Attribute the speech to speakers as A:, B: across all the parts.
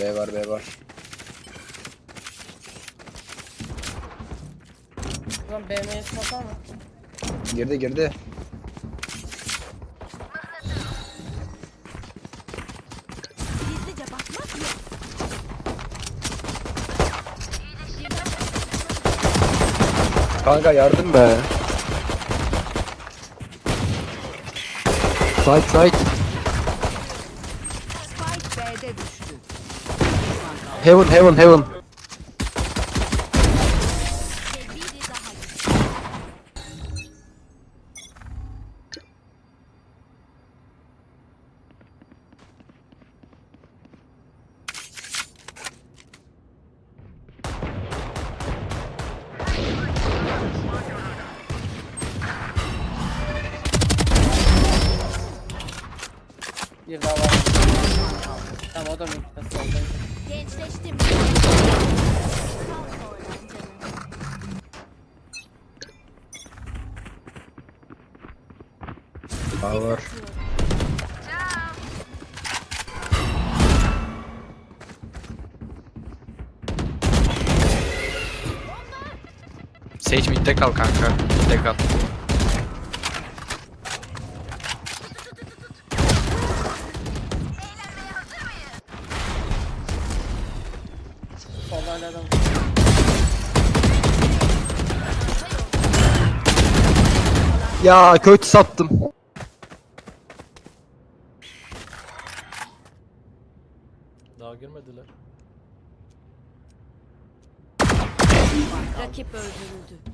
A: B var B var.
B: Ulan BM'ye smoke var mı?
A: Girdi girdi.
C: Gizlice bakmak yok.
A: Kanka yardım be. Side side.
C: Spike B'de düştü.
A: Heaven heaven heaven.
C: Ve biri daha.
B: Bir daha var. Tamam o da midde solda.
C: Gençleştim. Kalk oradan canım.
A: A var.
D: Sage midde kal kanka. Midde kal.
B: Hala adam.
A: Ya kötü sattım.
E: Daha girmediler.
C: Rakip öldürüldü.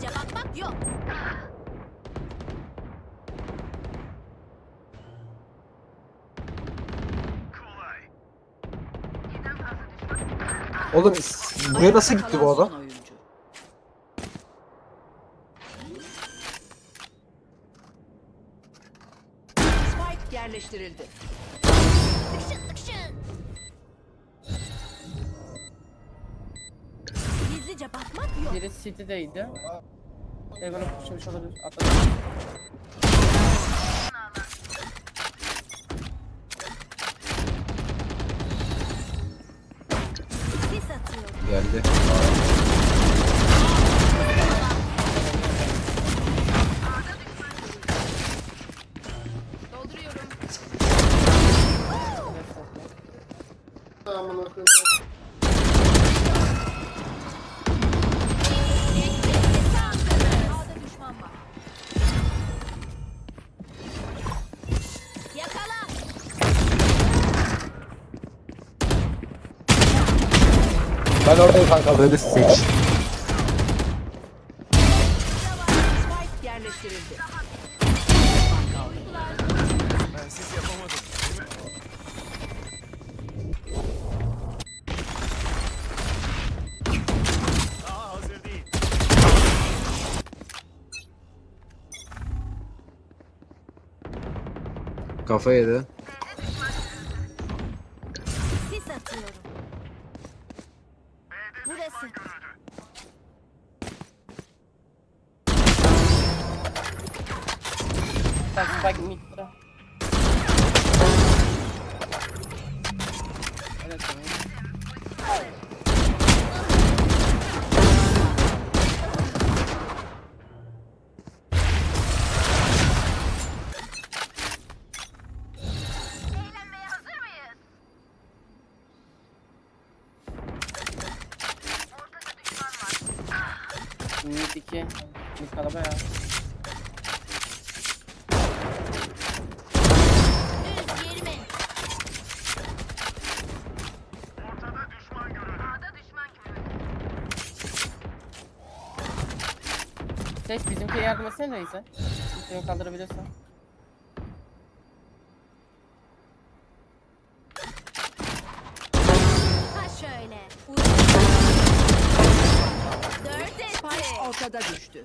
C: Gizlice bakmak yok.
A: Oğlum buraya nasıl gitti bu adam?
C: Yerleştirildi. Tıkşın tıkşın. Gizlice bakmak yok.
B: Biri City'deydi. Evan'a pushlamış olabilir. Atladı.
C: Sis atıyorum.
A: Geldi.
C: Dolduruyorum. A'da
A: Ben oradayım kanka böyle seç.
C: Spike yerleştirildi.
A: Kafa yedi.
C: Sis atıyorum. Burası.
B: Bak Spike midde. Mid 2. Mid kalaba ya. Seç bizimkiye yardım etsene neyse. Kimseyi kaldırabiliyorsan.
C: Ha şöyle. Dört etti. Spike ortada düştü.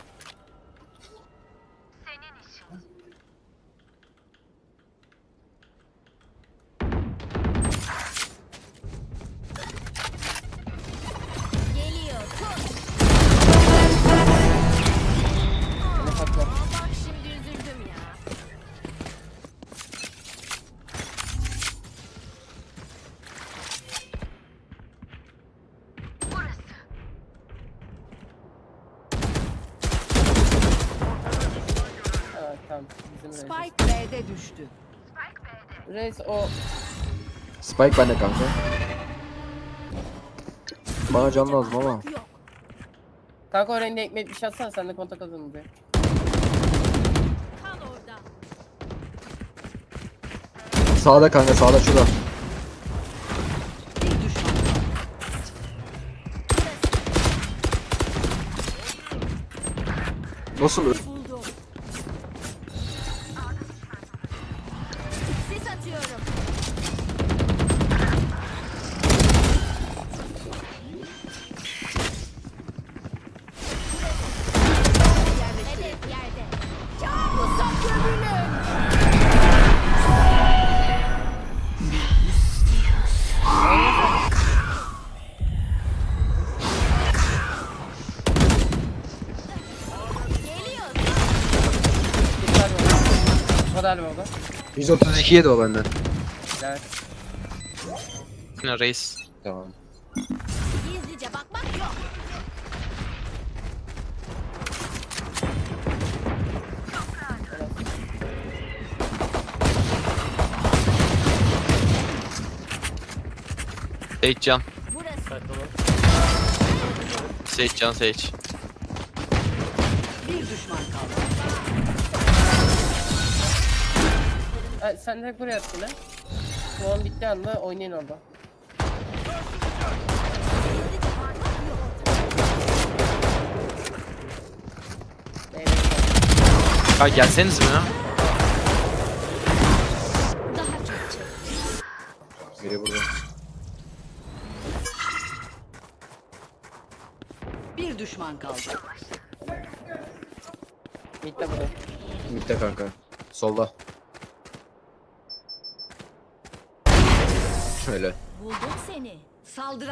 B: Bizim Reis.
F: Spike B'de düştü.
B: Reis o
A: Spike bende kanka. Bana can lazım ama.
C: Yok.
B: kanka oraya ekmek bir şey atsana sen de kontak alalım bir.
C: Kal orada.
A: Sağda kanka sağda şurada.
F: Bir düşman kaldı.
A: Nasıl?
B: Var. O kadar mı oldu?
A: 132 yedi o benden.
B: Evet.
D: Yine reis.
A: Tamam.
C: Gizlice bakmak yok.
D: Sage can.
C: Burası.
D: Sage can Sage.
F: Bir düşman kaldı.
B: Ha, sen de buraya at yine. Şu an bitti anda oynayın orada.
D: Ha gelseniz mi ya?
A: Biri burada.
F: Bir düşman kaldı.
B: Bitti burada.
A: Mitte kanka. Solda. Şöyle.
C: Buldum seni.
F: Saldıran